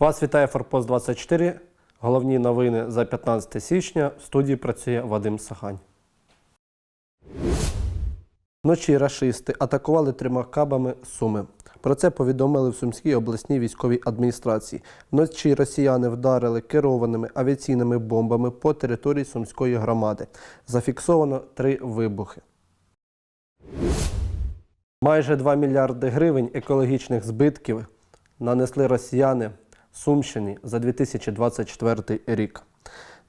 Вас вітає Форпост 24. Головні новини за 15 січня. В студії працює Вадим Сахань. Вночі рашисти атакували трьома кабами Суми. Про це повідомили в Сумській обласній військовій адміністрації. Вночі росіяни вдарили керованими авіаційними бомбами по території Сумської громади. Зафіксовано три вибухи. Майже 2 мільярди гривень екологічних збитків нанесли росіяни Сумщині за 2024 рік.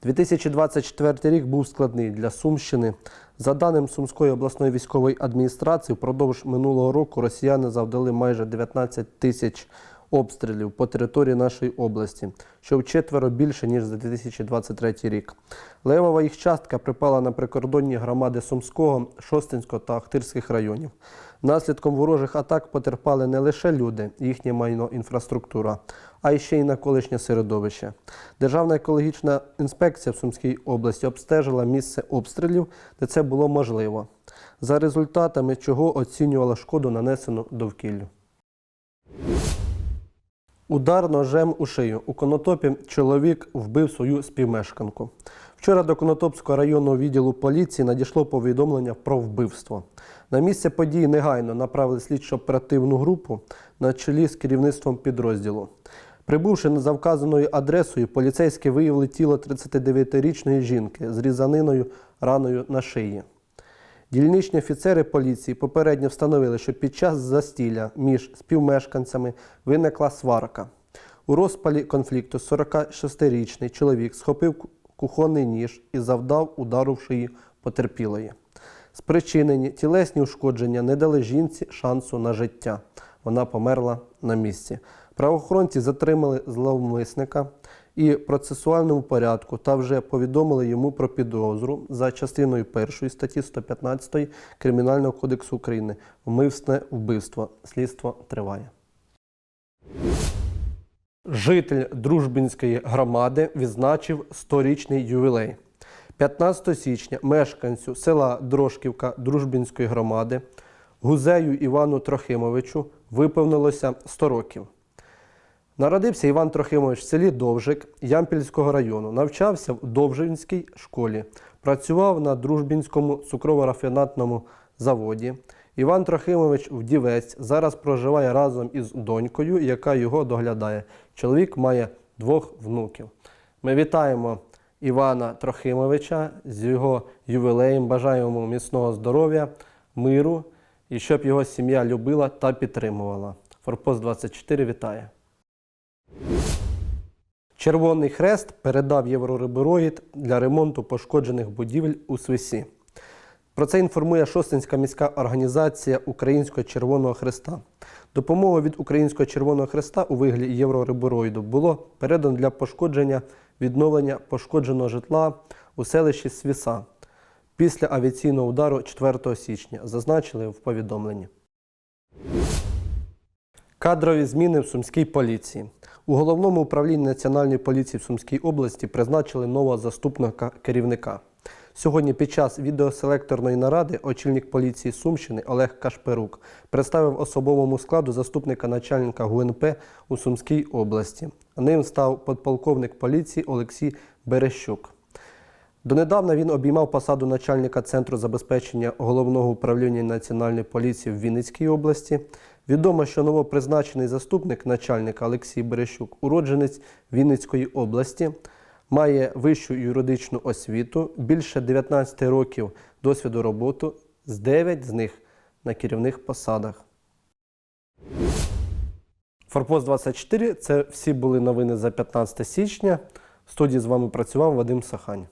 2024 рік був складний для Сумщини. За даним Сумської обласної військової адміністрації, впродовж минулого року росіяни завдали майже 19 тисяч обстрілів по території нашої області, що вчетверо більше, ніж за 2023 рік. Левова їх частка припала на прикордонні громади Сумського, Шостинського та Ахтирських районів. Наслідком ворожих атак потерпали не лише люди, їхнє майно, інфраструктура, а ще й навколишнє середовище. Державна екологічна інспекція в Сумській області обстежила місце обстрілів, де це було можливо, за результатами чого оцінювала шкоду, нанесену довкіллю. Удар ножем у шию. У Конотопі чоловік вбив свою співмешканку. Вчора до Конотопського районного відділу поліції надійшло повідомлення про вбивство. На місце події негайно направили слідчо-оперативну групу на чолі з керівництвом підрозділу. Прибувши за вказаною адресою, поліцейські виявили тіло 39-річної жінки з різаниною раною на шиї. Дільничні офіцери поліції попередньо встановили, що під час застілля між співмешканцями виникла сварка. У розпалі конфлікту 46-річний чоловік схопив кухонний ніж і завдав удару в шиї потерпілої. Спричинені тілесні ушкодження не дали жінці шансу на життя. Вона померла на місці. Правоохоронці затримали зловмисника і процесуальному порядку та вже повідомили йому про підозру за частиною 1 статті 115 Кримінального кодексу України вмисне вбивство. Слідство триває. Житель Дружбінської громади відзначив 100-річний ювілей. 15 січня мешканцю села Дрожківка Дружбінської громади Гузею Івану Трохимовичу виповнилося 100 років. Народився Іван Трохимович в селі Довжик Ямпільського району. Навчався в Довжинській школі. Працював на Дружбінському цукрово-рафінатному заводі. Іван Трохимович вдівець зараз проживає разом із донькою, яка його доглядає. Чоловік має двох внуків. Ми вітаємо Івана Трохимовича з його ювілеєм. Бажаємо міцного здоров'я, миру і щоб його сім'я любила та підтримувала. Форпост 24 вітає. Червоний Хрест передав єврорибороїд для ремонту пошкоджених будівель у Свисі. Про це інформує Шостинська міська організація Українського Червоного Хреста. Допомогу від Українського Червоного Хреста у вигляді єврорибороїду було передано для пошкодження відновлення пошкодженого житла у селищі Свіса після авіаційного удару 4 січня, зазначили в повідомленні. Кадрові зміни в Сумській поліції. У головному управлінні Національної поліції в Сумській області призначили нового заступника керівника. Сьогодні під час відеоселекторної наради очільник поліції Сумщини Олег Кашперук представив особовому складу заступника начальника ГУНП у Сумській області. Ним став подполковник поліції Олексій Берещук. Донедавна він обіймав посаду начальника Центру забезпечення головного управління Національної поліції в Вінницькій області. Відомо, що новопризначений заступник начальника Олексій Берещук, уродженець Вінницької області, має вищу юридичну освіту, більше 19 років досвіду роботи, з 9 з них на керівних посадах. Форпост 24 це всі були новини за 15 січня. В студії з вами працював Вадим Сахань.